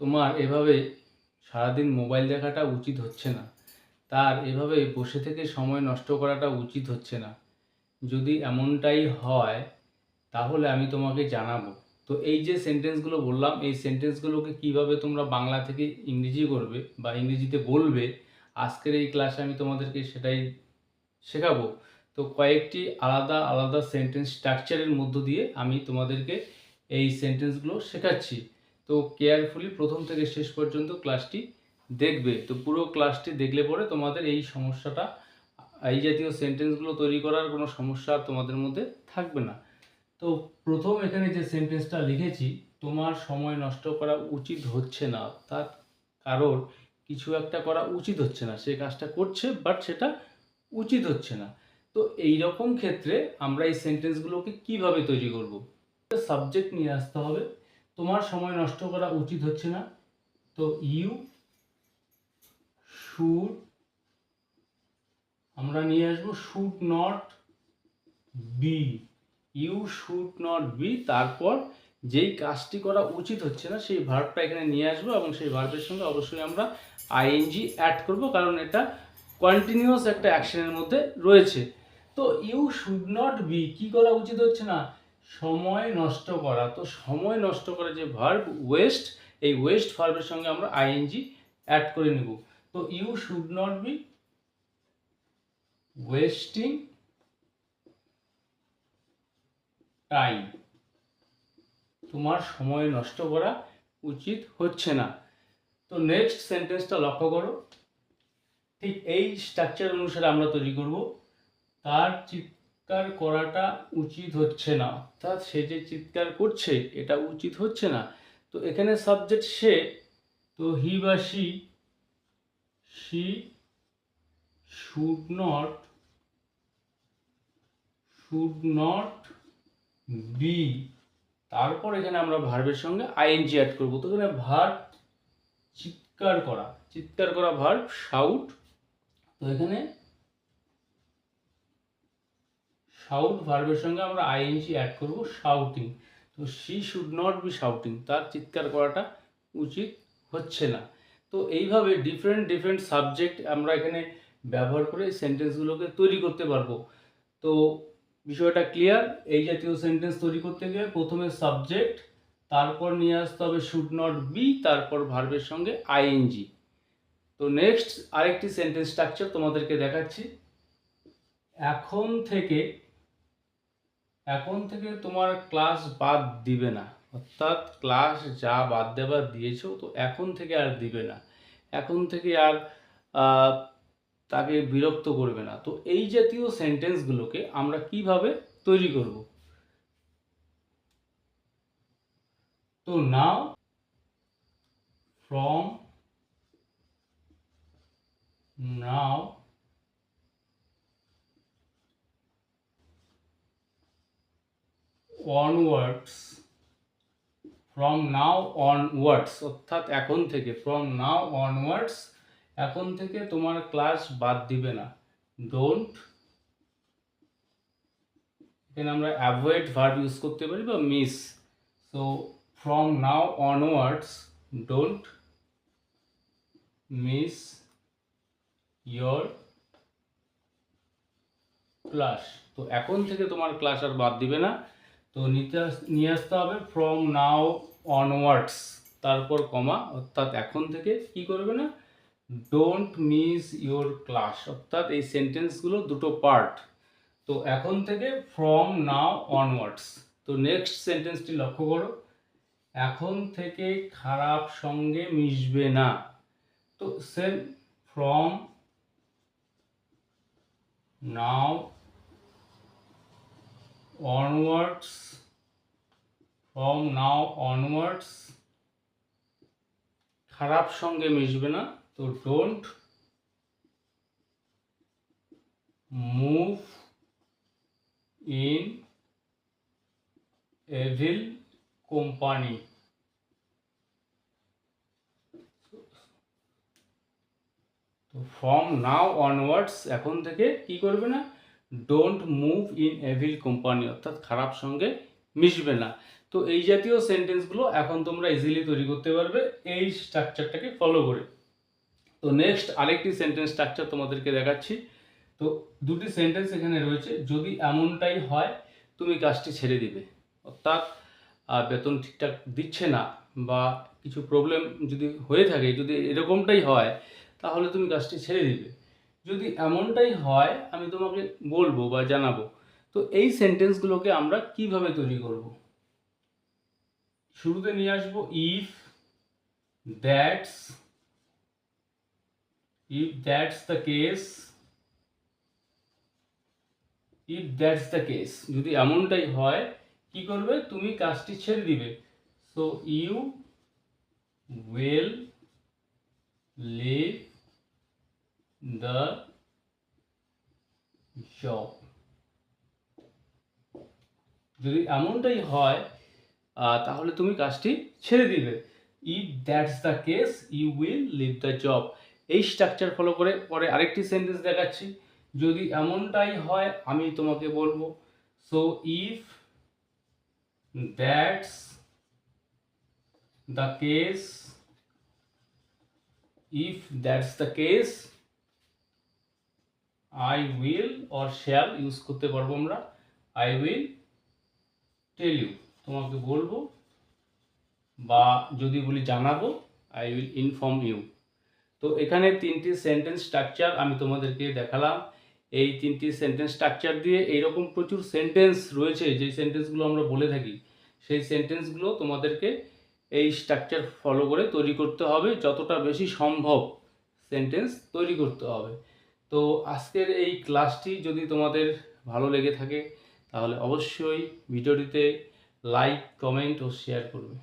তোমার এভাবে সারাদিন মোবাইল দেখাটা উচিত হচ্ছে না। তার এভাবে বসে থেকে সময় নষ্ট করাটা উচিত হচ্ছে না। যদি এমনটাই হয়, তাহলে আমি তোমাকে জানাব। তো এই যে সেন্টেন্সগুলো বললাম, এই সেন্টেন্সগুলোকে কীভাবে তোমরা বাংলা থেকে ইংরেজি করবে বা ইংরেজিতে বলবে, আজকের এই ক্লাসে আমি তোমাদেরকে সেটাই শেখাবো। তো কয়েকটি আলাদা আলাদা সেন্টেন্স স্ট্রাকচারের মধ্য দিয়ে আমি তোমাদেরকে এই সেন্টেন্সগুলো শেখাচ্ছি। তো কেয়ারফুলি প্রথম থেকে শেষ পর্যন্ত ক্লাসটি দেখবে। তো পুরো ক্লাসটি দেখলে পরে তোমাদের এই সমস্যাটা, এই জাতীয় সেন্টেন্সগুলো তৈরি করার কোনো সমস্যা তোমাদের মধ্যে থাকবে না। তো প্রথম এখানে যে সেন্টেন্সটা লিখেছি, তোমার সময় নষ্ট করা উচিত হচ্ছে না। অর্থাৎ কারোর কিছু একটা করা উচিত হচ্ছে না। সে কাজটা করছে বাট সেটা উচিত হচ্ছে না। তো এই রকম ক্ষেত্রে আমরা এই সেন্টেন্সগুলোকে কীভাবে তৈরি করব? সাবজেক্ট নিয়ে আসতে হবে। তোমার সময় নষ্ট করা উচিত হচ্ছে না। তো ইউ শুড আমরা নিয়ে আসব should not be you should not be তারপর যেই কাজটি করা উচিত হচ্ছে না, সেই ভার্বটা এখানে নিয়ে আসব এবং সেই ভার্বের সঙ্গে অবশ্যই আমরা আইএনজি অ্যাড করব, কারণ এটা কন্টিনিউয়াস একটা অ্যাকশনের মধ্যে রয়েছে। তো ইউ শুড নট বি কি করা উচিত হচ্ছে না? সময় নষ্ট করা। তো সময় নষ্ট করা যে ভার্ব ওয়েস্ট এই ওয়েস্ট ভার্বের সঙ্গে আমরা আইএনজি অ্যাড করে নেব। তো you should not be wasting time তোমার সময় নষ্ট করা উচিত হচ্ছে না। তো নেক্সট সেন্টেন্সটা লক্ষ্য করো। ঠিক এই স্ট্রাকচার অনুসারে আমরা তৈরি করব। তার চিৎকার করাটা উচিত হচ্ছে না। অর্থাৎ সে যে চিৎকার করছে, এটা উচিত হচ্ছে না। তো এখানে সাবজেক্ট সে, তো হি বা she she should not should not be তারপর এখানে আমরা ভার্বের সঙ্গে আইএনজি অ্যাড করব। তো এখানে ভার্ব চিৎকার করা চিৎকার করা ভার্ব শাউট তো এখানে শাউট ভার্বের সঙ্গে আমরা আইএনজি অ্যাড করব শাউটিং তো she should not be shouting তার চিৎকার করাটা উচিত হচ্ছে না। তো এইভাবে ডিফারেন্ট ডিফারেন্ট সাবজেক্ট আমরা এখানে ব্যবহার করে সেন্টেন্সগুলোকে তৈরি করতে পারব। তো বিষয়টা ক্লিয়ার এই জাতীয় সেন্টেন্স তৈরি করতে গেলে প্রথমে সাবজেক্ট তারপর নিয়ে আসতে হবে শুড নট বি তারপর ভার্বের সঙ্গে আইএনজি তো নেক্সট আরেকটি সেন্টেন্স স্ট্রাকচার তোমাদেরকে দেখাচ্ছি। এখন থেকে এখন থেকে তোমার ক্লাস বাদ দিবে না। অর্থাৎ ক্লাস যা বাদ দেবার দিয়েছ, তো এখন থেকে আর দিবে না। এখন থেকে আর তাকে বিরক্ত করবে না। তো এই জাতীয় সেন্টেন্সগুলোকে আমরা কীভাবে তৈরি করব? তো now from now onwards from now onwards অর্থাৎ এখন থেকে ফ্রম নাও অনওয়ার্ডস এখন থেকে তোমার ক্লাস বাদ দিবে না। ডোন্ট এখানে আমরা অ্যাভয়েড ভার্ব ইউজ করতে পারি বা miss so from now onwards don't miss your class তো এখন থেকে তোমার ক্লাস আর বাদ দিবে না। তো নিতে নিয়ে আসতে হবে ফ্রম নাও অনওয়ার্ডস তারপর কমা অর্থাৎ এখন থেকে কি করবে না? ডোন্ট মিস ইওর ক্লাস অর্থাৎ এই সেন্টেন্সগুলো দুটো পার্ট তো এখন থেকে ফ্রম নাও অনওয়ার্ডস তো নেক্সট সেন্টেন্সটি লক্ষ্য করো। এখন থেকে খারাপ সঙ্গে মিশবে না। তো same from now onwards, from now onwards, খারাপ সঙ্গে মিশবে না, তো don't move in evil company তো ফ্রম নাও অনওয়ার্ডস এখন থেকে কি করবে না? Don't move in evil company অর্থাৎ খারাপ সঙ্গে মিশবে না। তো এই জাতীয় সেন্টেন্সগুলো এখন তোমরা ইজিলি তৈরি করতে পারবে এই স্ট্রাকচারটাকে ফলো করে। তো নেক্সট আরেকটি সেন্টেন্স স্ট্রাকচার তোমাদেরকে দেখাচ্ছি। তো দুটি সেন্টেন্স এখানে রয়েছে, যদি এমনটাই হয়, তুমি কাজটি ছেড়ে দিবে। অর্থাৎ বেতন ঠিকঠাক দিচ্ছে না বা কিছু প্রবলেম যদি হয়ে থাকে, যদি এরকমটাই হয়, তাহলে তুমি কাজটি ছেড়ে দিবে। যদি এমনটাই হয়, আমি তোমাকে বলব বা জানাব, তো এই সেন্টেন্সগুলোকে আমরা কীভাবে তৈরি করব? শুরুতে নিয়ে আসব if that's if that's the case if that's the case যদি এমনটাই হয়, কি করবে? তুমি কাজটি ছেড়ে দিবে। So you will leave the job যদি এমনটাই হয় তাহলে তুমি কাজটি ছেড়ে দিবে। If that's the case you will leave the job এই স্ট্রাকচার ফলো করে পরে আরেকটি সেন্টেন্স দেখাচ্ছি। যদি এমনটাই হয়, আমি তোমাকে বলব so if that's the case if that's the case I will or shall use করতে পারব আমরা। আই উইল টেল ইউ তোমাকে বলব বা যদি বলি জানাব আই উইল ইনফর্ম ইউ তো এখানে তিনটি সেন্টেন্স স্ট্রাকচার আমি তোমাদেরকে দেখালাম। এই তিনটি সেন্টেন্স স্ট্রাকচার দিয়ে এইরকম প্রচুর সেন্টেন্স রয়েছে যে সেন্টেন্সগুলো আমরা বলে থাকি, সেই সেন্টেন্সগুলো তোমাদেরকে এই স্ট্রাকচার ফলো করে তৈরি করতে হবে। যতটা বেশি সম্ভব সেন্টেন্স তৈরি করতে হবে। তো আজকের এই ক্লাসটি যদি তোমাদের ভালো লেগে থাকে, তাহলে অবশ্যই ভিডিওটিতে লাইক কমেন্ট ও শেয়ার করবে।